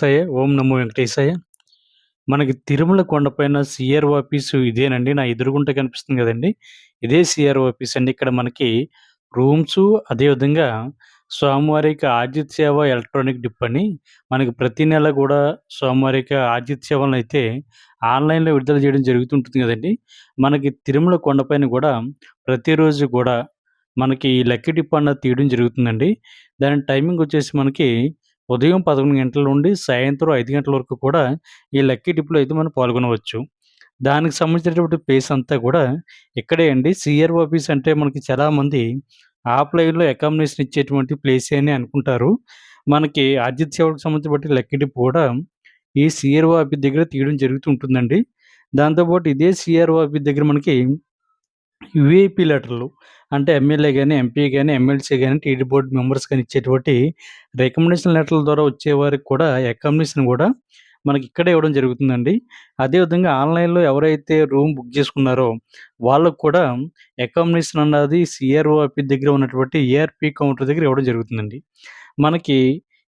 సాయ ఓం నమో వెంకటేశాయ. మనకి తిరుమల కొండపైన సిఆర్ ఆఫీసు ఇదేనండి. నా ఎదురుగుంట కనిపిస్తుంది కదండి. ఇదే సిఆర్ ఆఫీస్ అండి. ఇక్కడ మనకి రూమ్స్ అదేవిధంగా స్వామివారికి ఆర్జిత్ సేవ ఎలక్ట్రానిక్ డిప్ అని మనకి ప్రతి నెల కూడా స్వామివారికి ఆర్జిత్ సేవలను అయితే ఆన్లైన్లో విడుదల చేయడం జరుగుతుంటుంది కదండి. మనకి తిరుమల కొండపైన కూడా ప్రతిరోజు కూడా మనకి ఈ లక్కీ డిప్ అన్న తీయడం జరుగుతుందండి. దాని టైమింగ్ వచ్చేసి మనకి ఉదయం 11 గంటల నుండి సాయంత్రం ఐదు గంటల వరకు కూడా ఈ లక్కీ డిప్‌లో అయితే మనం పాల్గొనవచ్చు. దానికి సంబంధించినటువంటి ప్లేస్ అంతా కూడా ఇక్కడే అండి. సీఆర్‌ఓ ఆఫీస్ అంటే మనకి చాలామంది ఆఫ్‌లైన్‌లో అకామిడేషన్ ఇచ్చేటువంటి ప్లేసే అని అనుకుంటారు. మనకి ఆర్జిత్ సేవకు సంబంధించి లక్కీ డిప్ కూడా ఈ సీఆర్‌ఓ ఆఫీస్ దగ్గర తీయడం జరుగుతూ దాంతోపాటు దాంతో పాటు ఇదే సీఆర్‌ఓ ఆఫీస్ దగ్గర మనకి వీఐపీ లెటర్‌లు అంటే ఎమ్మెల్యే కానీ ఎంపీ కానీ ఎమ్మెల్సీ కానీ టీడీ బోర్డ్ మెంబర్స్ కానీ ఇచ్చేటువంటి రికమెండేషన్ లెటర్‌ల ద్వారా వచ్చేవారికి కూడా అకామిడేషన్ కూడా మనకి ఇక్కడే ఇవ్వడం జరుగుతుందండి. అదే విధంగా ఆన్‌లైన్‌లో ఎవరైతే రూమ్ బుక్ చేసుకున్నారో వాళ్ళకు కూడా అకామిడేషన్ అన్నది సీఆర్‌ఓ ఆఫీస్ దగ్గర ఉన్నటువంటి ఏఆర్‌పీ కౌంటర్ దగ్గర ఇవ్వడం జరుగుతుందండి. మనకి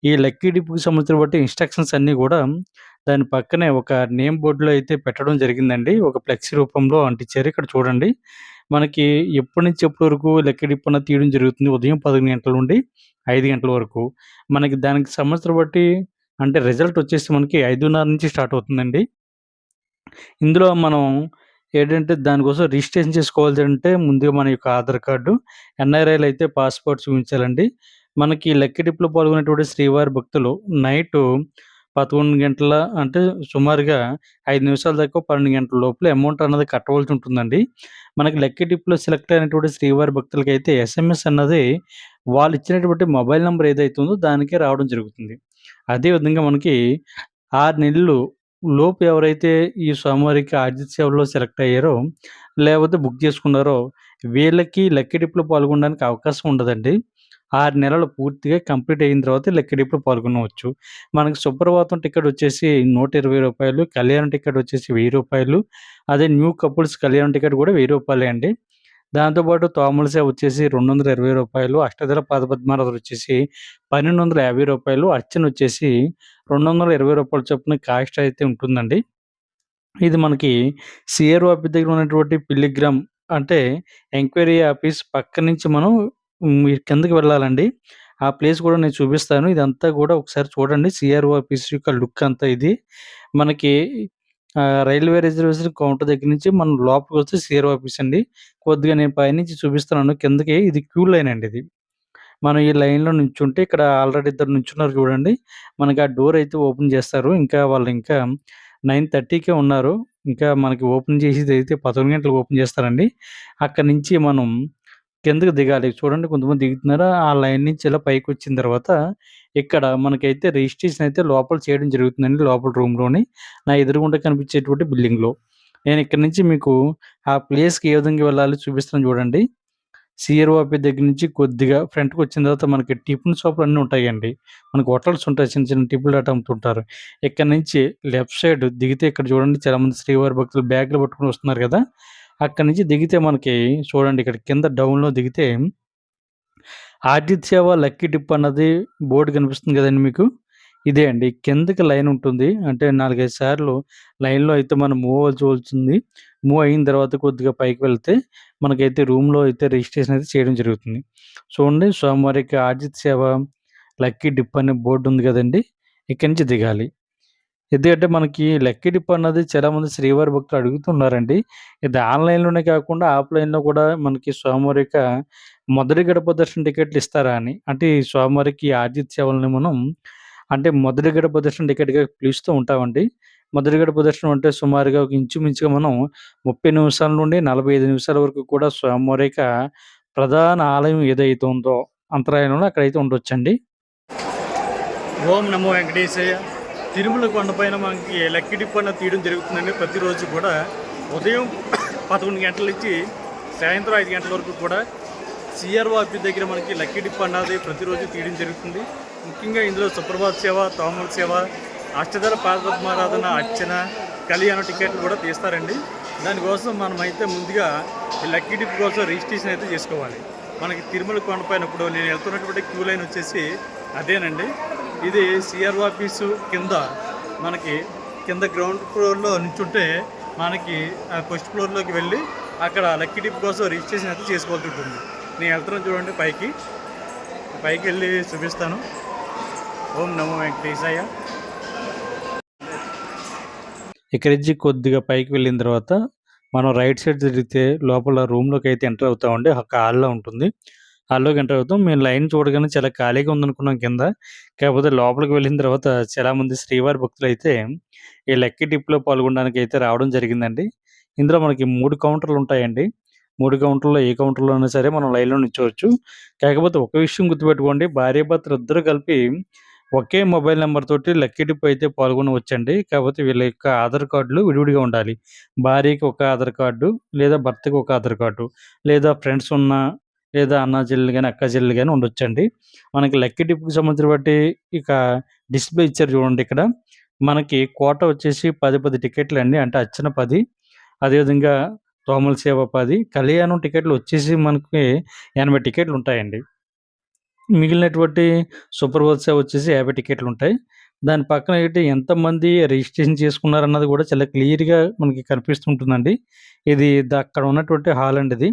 ఈ లక్కీ డిప్‌కి బట్టి ఇన్‌స్ట్రక్షన్స్ అన్నీ కూడా దాని పక్కనే ఒక నేమ్ బోర్డులో అయితే పెట్టడం జరిగిందండి. ఒక ఫ్లెక్సీ రూపంలో అంటించారు. ఇక్కడ చూడండి. మనకి ఎప్పటి నుంచి ఎప్పటి వరకు లెక్కడిప్పన తీయడం జరుగుతుంది. ఉదయం 11 గంటల నుండి ఐదు గంటల వరకు. మనకి దానికి సంవత్సరం బట్టి అంటే రిజల్ట్ వచ్చేసి మనకి 5:30 నుంచి స్టార్ట్ అవుతుందండి. ఇందులో మనం ఏంటంటే దానికోసం రిజిస్ట్రేషన్ చేసుకోవాల్సి అంటే ముందుగా మన యొక్క ఆధార్ కార్డు, ఎన్ఆర్ఐలు అయితే పాస్‌పోర్ట్ చూపించాలండి. మనకి లెక్కడిప్పులో పాల్గొనేటువంటి శ్రీవారి భక్తులు నైటు 11 గంటల అంటే సుమారుగా 5 నిమిషాల దాకా 12 గంటల లోపల అమౌంట్ అన్నది కట్టవలసి ఉంటుందండి. మనకి లక్కీ డిప్‌లో సెలెక్ట్ అయినటువంటి శ్రీవారి భక్తులకైతే ఎస్ఎంఎస్ అన్నది వాళ్ళు ఇచ్చినటువంటి మొబైల్ నంబర్ ఏదైతే ఉందో దానికే రావడం జరుగుతుంది. అదే విధంగా మనకి 6 నెలలు లోపు ఎవరైతే ఈ స్వామివారికి ఆర్జిత సేవలో సెలెక్ట్ అయ్యారో లేకపోతే బుక్ చేసుకున్నారో వీళ్ళకి లక్కీ డిప్‌లో పాల్గొనడానికి అవకాశం ఉండదండి. ఆరు నెలలు పూర్తిగా కంప్లీట్ అయిన తర్వాత లక్కీ ఇప్పుడు పాల్గొనవచ్చు. మనకి సుప్రభాతం టికెట్ వచ్చేసి నూట ఇరవై రూపాయలు కళ్యాణం టికెట్ వచ్చేసి వెయ్యి రూపాయలు అదే న్యూ కపుల్స్ కళ్యాణం టికెట్ కూడా వెయ్యి రూపాయలే అండి. దాంతో పాటు తోమల సేవ వచ్చేసి రూ. 220 అష్టదళ పదపద్మారాధులు వచ్చేసి పన్నెండు వందల యాభై రూపాయలు అర్చన వచ్చేసి రెండు వందల ఇరవై రూపాయల చొప్పున కాస్ట్ అయితే ఉంటుందండి. ఇది మనకి సిఆర్ఓ ఆఫీస్ దగ్గర ఉన్నటువంటి పిల్లిగ్రామ్ అంటే ఎంక్వైరీ ఆఫీస్ పక్క నుంచి మనం మీరు కిందకి వెళ్ళాలండి. ఆ ప్లేస్ కూడా నేను చూపిస్తాను. ఇదంతా కూడా ఒకసారి చూడండి. సీఆర్‌ఓ ఆఫీస్ యొక్క లుక్ అంతా ఇది. మనకి ఆహ్, రైల్వే రిజర్వేషన్ కౌంటర్ దగ్గర నుంచి మనం లోపలికొస్తే సీఆర్‌ఓ ఆఫీస్ అండి. కొద్దిగా నేను పైనుంచి చూపిస్తున్నాను. కిందకి ఇది క్యూ లైన్ అండి ఇది. మనం ఈ లైన్‌లో నించుంటే ఇక్కడ ఆల్రెడీ ఇద్దరు నించున్నారు చూడండి. మనకి ఆ డోర్ అయితే ఓపెన్ చేస్తారు. ఇంకా వాళ్ళు ఇంకా 9:30కే ఉన్నారు. ఇంకా మనకి ఓపెన్ చేసేదైతే 11 గంటలకు ఓపెన్ చేస్తారండి. అక్కడి నుంచి మనం కిందకి దిగాలి. చూడండి కొంతమంది దిగుతున్నారు. ఆ లైన్ నుంచి ఇలా పైకి వచ్చిన తర్వాత ఇక్కడ మనకైతే రిజిస్ట్రేషన్ అయితే లోపల చేయడం జరుగుతుందండి. లోపల రూమ్‌లోని. నా ఎదురుగుండా కనిపించేటువంటి బిల్డింగ్‌లో. నేను ఇక్కడ నుంచి మీకు ఆ ప్లేస్‌కి ఏ విధంగా వెళ్ళాలి చూపిస్తున్నాను చూడండి. సీఆర్‌ఓ దగ్గర నుంచి కొద్దిగా ఫ్రంట్‌కొచ్చిన తర్వాత మనకి టిఫిన్ షాపులు అన్నీ ఉంటాయండి. మనకి హోటల్స్ ఉంటాయి. చిన్న చిన్న టిఫిన్‌లు అట్లా అమ్ముతుంటారు. ఇక్కడ నుంచి లెఫ్ట్ సైడ్ దిగితే ఇక్కడ చూడండి చాలామంది శ్రీవారి భక్తులు బ్యాగ్‌లు పట్టుకొని వస్తున్నారు కదా! అక్కడి నుంచి దిగితే మనకి చూడండి ఇక్కడ కింద డౌన్‌లో దిగితే ఆర్జిత్ సేవ లక్కీ టిప్ అన్నది బోర్డు కనిపిస్తుంది కదండి మీకు. ఇదే అండి. కిందకి లైన్ ఉంటుంది. అంటే 4, 5 సార్లు లైన్‌లో అయితే మనం మూవ్ అవ్వాల్సింది. మూవ్ అయిన తర్వాత కొద్దిగా పైకి వెళ్తే మనకైతే రూమ్‌లో అయితే రిజిస్ట్రేషన్ అయితే చేయడం జరుగుతుంది. చూడండి సోమవారికి ఆర్జిత సేవ లక్కీ డిప్ అనే బోర్డు ఉంది కదండి ఇక్కడి నుంచి దిగాలి. ఎందుకంటే మనకి లెక్కిడిప్పు డిప్ అన్నది చాలామంది శ్రీవారి భక్తులు అడుగుతున్నారండి. ఇది ఆన్‌లైన్‌లోనే కాకుండా ఆఫ్‌లైన్‌లో కూడా మనకి స్వామివారి యొక్క మొదటి గడప దర్శనం టికెట్లు ఇస్తారా అని. అంటే ఈ స్వామివారికి ఆర్జిత సేవలని మనం అంటే మొదటి గడప దర్శనం టికెట్‌గా పిలుస్తూ ఉంటామండి. మొదటి గడప దర్శనం అంటే సుమారుగా ఒక ఇంచుమించుగా మనం 30 నిమిషాల నుండి 45 నిమిషాల వరకు కూడా స్వామివారి యొక్క ప్రధాన ఆలయం ఏదైతే ఉందో అంతరాయంలో అక్కడైతే ఉండొచ్చండి. ఓం నమో వెంకటేశయ్య. తిరుమల కొండపైన మనకి లక్కీ డిప్ తీయడం జరుగుతుందండి. ప్రతిరోజు కూడా ఉదయం 11 గంటల నుంచి సాయంత్రం ఐదు గంటల వరకు కూడా సిఆర్ఓ ఆఫీస్ దగ్గర మనకి లక్కీ డిప్ అన్నది ప్రతిరోజు తీయడం జరుగుతుంది. ముఖ్యంగా ఇందులో సుప్రభాత్ సేవ, తోమల సేవ, అష్టధర పాదపద్మారాధన, అర్చన, కళ్యాణ టికెట్లు కూడా తీస్తారండి. దానికోసం మనమైతే ముందుగా ఈ లక్కీ డిప్ కోసం రిజిస్ట్రేషన్ అయితే చేసుకోవాలి. మనకి తిరుమల కొండపైన ఇప్పుడు నేను వెళ్తున్నటువంటి క్యూ లైన్ వచ్చేసి అదేనండి. ఇది సిఆర్ ఆఫీసు కింద మనకి కింద గ్రౌండ్ ఫ్లోర్లో నుంచుంటే మనకి ఫస్ట్ ఫ్లోర్లోకి వెళ్ళి అక్కడ లక్కీ టిప్ కోసం రిజిస్ట్రేషన్ అయితే చేసుకోవాల్సి ఉంటుంది. నేను వెళ్తున్నాను చూడండి పైకి. పైకి వెళ్ళి చూపిస్తాను. ఓం నమో వెంకటేశాయ. ఇక్కడి నుంచి కొద్దిగా పైకి వెళ్ళిన తర్వాత మనం రైట్ సైడ్ తిరిగితే లోపల రూమ్లోకి అయితే ఎంటర్ అవుతామండి ఒక హాల్లో ఉంటుంది. హాల్లోకి ఎంటర్ అవుతాం. మేము లైన్ చూడగానే చాలా ఖాళీగా ఉందనుకున్నాం కింద. కాకపోతే లోపలికి వెళ్ళిన తర్వాత చాలా మంది శ్రీవారి భక్తులు అయితే ఈ లక్కీ టిప్లో పాల్గొనడానికి అయితే రావడం జరిగిందండి. ఇందులో మనకి మూడు కౌంటర్లు ఉంటాయండి. మూడు కౌంటర్లో ఏ కౌంటర్లో అయినా సరే మనం లైన్లో నిల్చోవచ్చు. కాకపోతే ఒక విషయం గుర్తుపెట్టుకోండి. భార్యాభర్తలు ఇద్దరు కలిపి ఒకే మొబైల్ నెంబర్ తోటి లక్కీ డిప్ అయితే పాల్గొనవచ్చండి. కాకపోతే వీళ్ళ యొక్క ఆధార్ కార్డులు విడివిడిగా ఉండాలి. భార్యకి ఒక ఆధార్ కార్డు, లేదా భర్తకి ఒక ఆధార్ కార్డు, లేదా ఫ్రెండ్స్ ఉన్న లేదా అన్న చెల్లెలు కానీ అక్క చెల్లెలు కానీ ఉండొచ్చండి. మనకి లక్కీ డిప్‌కి సంబంధించిన బట్టి ఇక డిస్‌ప్లే ఇచ్చారు చూడండి ఇక్కడ. మనకి కోట వచ్చేసి పది పది టికెట్లు అండి అంటే అచ్చిన పది అదేవిధంగా తోమల సేవ పది కళ్యాణం టికెట్లు వచ్చేసి మనకి 80 టికెట్లు ఉంటాయండి. మిగిలినటువంటి సూపర్ సేవ వచ్చేసి యాభై టికెట్లు ఉంటాయి దాని పక్కన ఏంటి ఎంతమంది రిజిస్ట్రేషన్ చేసుకున్నారన్నది కూడా చాలా క్లియర్‌గా మనకి కనిపిస్తుంటుందండి. ఇది ద అక్కడ ఉన్నటువంటి హాల్ అండి ఇది.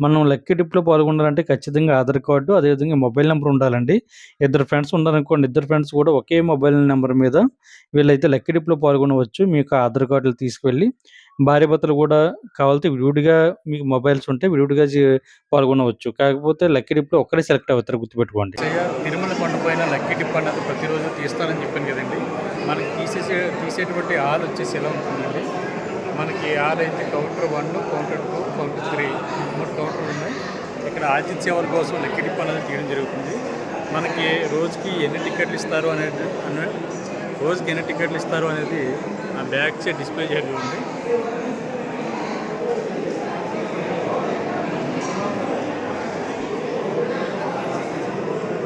మనం లక్కీ డిప్‌లో పాల్గొనాలంటే ఖచ్చితంగా ఆధార్ కార్డు, అదేవిధంగా మొబైల్ నెంబర్ ఉండాలండి. ఇద్దరు ఫ్రెండ్స్ ఉన్నారనుకోండి, ఇద్దరు ఫ్రెండ్స్ కూడా ఒకే మొబైల్ నెంబర్ మీద వీళ్ళైతే లక్కీ డిప్‌లో పాల్గొనవచ్చు. మీ యొక్క ఆధార్ కార్డులు తీసుకువెళ్ళి భార్యభర్తలు కూడా కావాలంటే విడివిడిగా మీకు మొబైల్స్ ఉంటే విడివిడిగా పాల్గొనవచ్చు. కాకపోతే లక్కీ డిప్‌లో ఒక్కడే సెలెక్ట్ అవుతారు గుర్తుపెట్టుకోండి. తిరుమల కొండపైన లక్కీ డిప్ అన్నది ప్రతిరోజు తీస్తారని చెప్పాను కదండీ! మనకి తీసేసే తీసేటువంటి హాల్ వచ్చేసి ఎలా ఉంటుందండి, మనకి హాల్ అయితే counter one counter two counter three మూడు కౌంటర్లు ఉన్నాయి. ఇక్కడ ఆతిథ్యవర్ కోసం లక్కీ డిప్ అనేది తీయడం జరుగుతుంది. మనకి రోజుకి ఎన్ని టికెట్లు ఇస్తారు అనేది అనే రోజుకి ఎన్ని టికెట్లు ఇస్తారు అనేది ఆ బ్యాక్ సైడ్ డిస్‌ప్లే చేయాలి ఉంది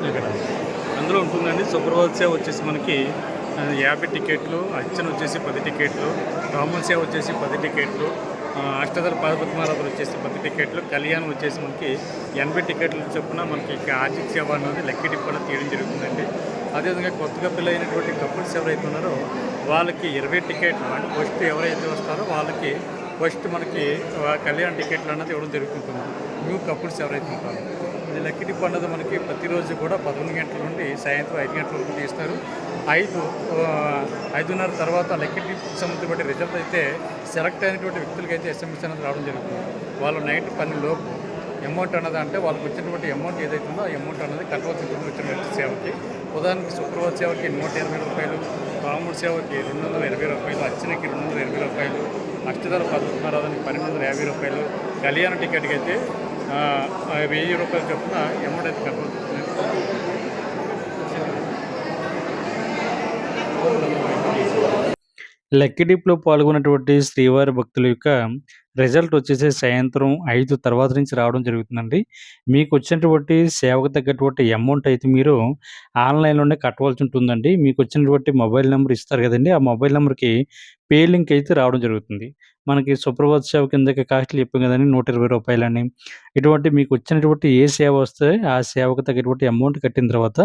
ఇక్కడ అందులో ఉంటుందండి శుక్రవారం సేవ వచ్చేసి మనకి యాభై టికెట్లు, అర్చన వచ్చేసి పది టికెట్లు, రాముల సేవ వచ్చేసి పది టికెట్లు, ఆహ్, అష్టదళ వచ్చేసి పది టికెట్లు, కళ్యాణం వచ్చేసి మనకి 80 టికెట్లు చొప్పున మనకి ఇక సేవ అనేది లక్కీ డిప్ తీయడం జరుగుతుందండి. అదేవిధంగా కొత్తగా పెళ్ళైనటువంటి కపుల్స్ ఎవరైతే ఉన్నారో వాళ్ళకి 20 టికెట్లు అంటే ఫస్ట్ ఎవరైతే వస్తారో వాళ్ళకి ఫస్ట్ మనకి కళ్యాణ్ కళ్యాణ టికెట్లు అన్నది ఇవ్వడం జరుగుతుంటుంది. న్యూ కపుల్స్ ఎవరైతే ఉంటారో. ఇది లక్కీ డిప్ అన్నది మనకి ప్రతిరోజు కూడా 11 గంటల నుండి సాయంత్రం ఐదు గంటల వరకు తీస్తారు. ఐదు ఐదున్నర తర్వాత లక్కీ సంబంధించిన రిజల్ట్ అయితే సెలెక్ట్ అయినటువంటి వ్యక్తులకి అయితే ఎస్ఎంఎస్ అనేది రావడం జరుగుతుంది. వాళ్ళు నైట్ పని లోపు అమౌంట్ అన్నది అంటే వాళ్ళకి వచ్చినటువంటి అమౌంట్ ఏదైతే ఉందో ఆ అమౌంట్ అనేది కట్టవలసి ఉంటుంది వచ్చినటువంటి సేవకి. ఉదాహరణకి శుక్రవారం సేవకి నూట ఇరవై రూపాయలు రాముడి సేవకి రూ. 220, అర్చనకి రూ. 220, అష్టదళ పద్మారాధనకి రూ. 1250, కళ్యాణ టికెట్‌కి అయితే వెయ్యి రూపాయలు చొప్పున అమౌంట్ అయితే కట్టవలసి ఉంటుంది. లక్కీ డిప్‌లో పాల్గొన్నటువంటి శ్రీవారి భక్తుల యొక్క రిజల్ట్ వచ్చేసి సాయంత్రం ఐదు తర్వాత నుంచి రావడం జరుగుతుందండి. మీకు వచ్చినటువంటి సేవకు తగ్గటువంటి అమౌంట్ అయితే మీరు ఆన్‌లైన్‌లోనే కట్టవలసి ఉంటుందండి. మీకు వచ్చినటువంటి మొబైల్ నెంబర్ ఇస్తారు కదండి ఆ మొబైల్ నెంబర్కి పే లింక్ అయితే రావడం జరుగుతుంది. మనకి సుప్రభాత్ సేవ కిందకి కాస్ట్‌లు చెప్పాం కదండీ! రూ. 120 ఇటువంటి మీకు వచ్చినటువంటి ఏ సేవ వస్తే ఆ సేవకు తగ్గటువంటి అమౌంట్ కట్టిన తర్వాత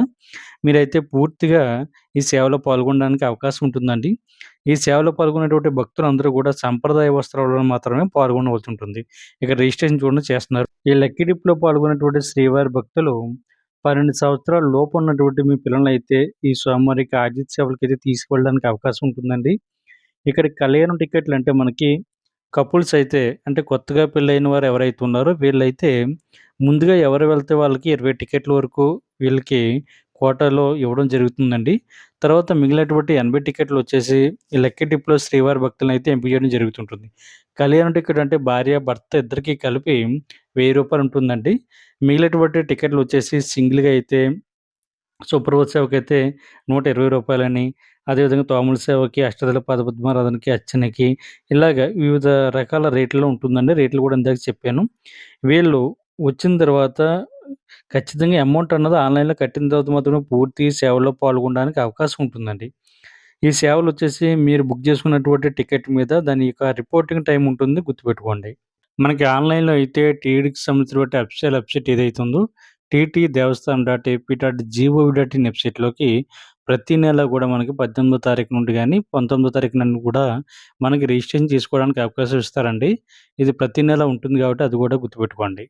మీరైతే పూర్తిగా ఈ సేవలో పాల్గొనడానికి అవకాశం ఉంటుందండి. ఈ సేవలో పాల్గొనేటువంటి భక్తులందరూ కూడా సంప్రదాయ వస్త్రాలలో మాత్రమే పాల్గొనవలసి ఉంటుంది. ఇక్కడ రిజిస్ట్రేషన్ చూడండి చేస్తున్నారు. ఈ లక్కీ డిప్‌లో పాల్గొనేటువంటి శ్రీవారి భక్తులు 12 సంవత్సరాల లోపు ఉన్నటువంటి మీ పిల్లలనైతే ఈ స్వామివారికి ఆర్జిత అయితే తీసుకువెళ్ళడానికి అవకాశం ఉంటుందండి. ఇక్కడ కళ్యాణం టికెట్లు అంటే మనకి కపుల్స్ అయితే అంటే కొత్తగా పెళ్ళైన వారు ఎవరైతే ఉన్నారో వీళ్ళైతే ముందుగా ఎవరు వెళ్తే వాళ్ళకి 20 టికెట్ల వరకు వీళ్ళకి కోటాలో ఇవ్వడం జరుగుతుందండి. తర్వాత మిగిలినటువంటి 80 టికెట్లు వచ్చేసి ఈ లక్కీ డిప్‌లో శ్రీవారి భక్తులనైతే ఎంపిక చేయడం జరుగుతుంటుంది. కళ్యాణ టికెట్ అంటే భార్య, భర్త ఇద్దరికి కలిపి వెయ్యి రూపాయలు ఉంటుందండి. మిగిలినటువంటి టికెట్లు వచ్చేసి సింగిల్‌గా అయితే సుప్రభాత సేవకైతే రూ. 120 అదేవిధంగా తోమల సేవకి, అష్టదళ పదపద్మారాధనకి అర్చనకి ఇలాగ వివిధ రకాల రేట్లలో ఉంటుందండి. రేట్లు కూడా ఇందాక చెప్పాను. వీళ్ళు వచ్చిన తర్వాత ఖచ్చితంగా అమౌంట్ అన్నది ఆన్‌లైన్‌లో కట్టిన తర్వాత మాత్రమే పూర్తి సేవలో పాల్గొనడానికి అవకాశం ఉంటుందండి. ఈ సేవలు వచ్చేసి మీరు బుక్ చేసుకున్నటువంటి టికెట్ మీద దాని యొక్క రిపోర్టింగ్ టైమ్ ఉంటుంది గుర్తుపెట్టుకోండి. మనకి ఆన్‌లైన్‌లో అయితే టీటీడీకి సంబంధించినటువంటి అఫిషియల్ వెబ్‌సైట్ ఏదైతే ఉందో TT Devasthanam dot AP dot gov dot in వెబ్‌సైట్‌లోకి ప్రతి నెల గూడా మనకి 18థ్ తారీఖు నుండి గాని, 19థ్ తారీఖు నుండి కూడా మనకి రిజిస్ట్రేషన్ చేసుకోవడానికి అవకాశం ఇస్తారండి. ఇది ప్రతి నెల ఉంటుంది గాబట్టి అది గూడా గుర్తుపెట్టుకోండి.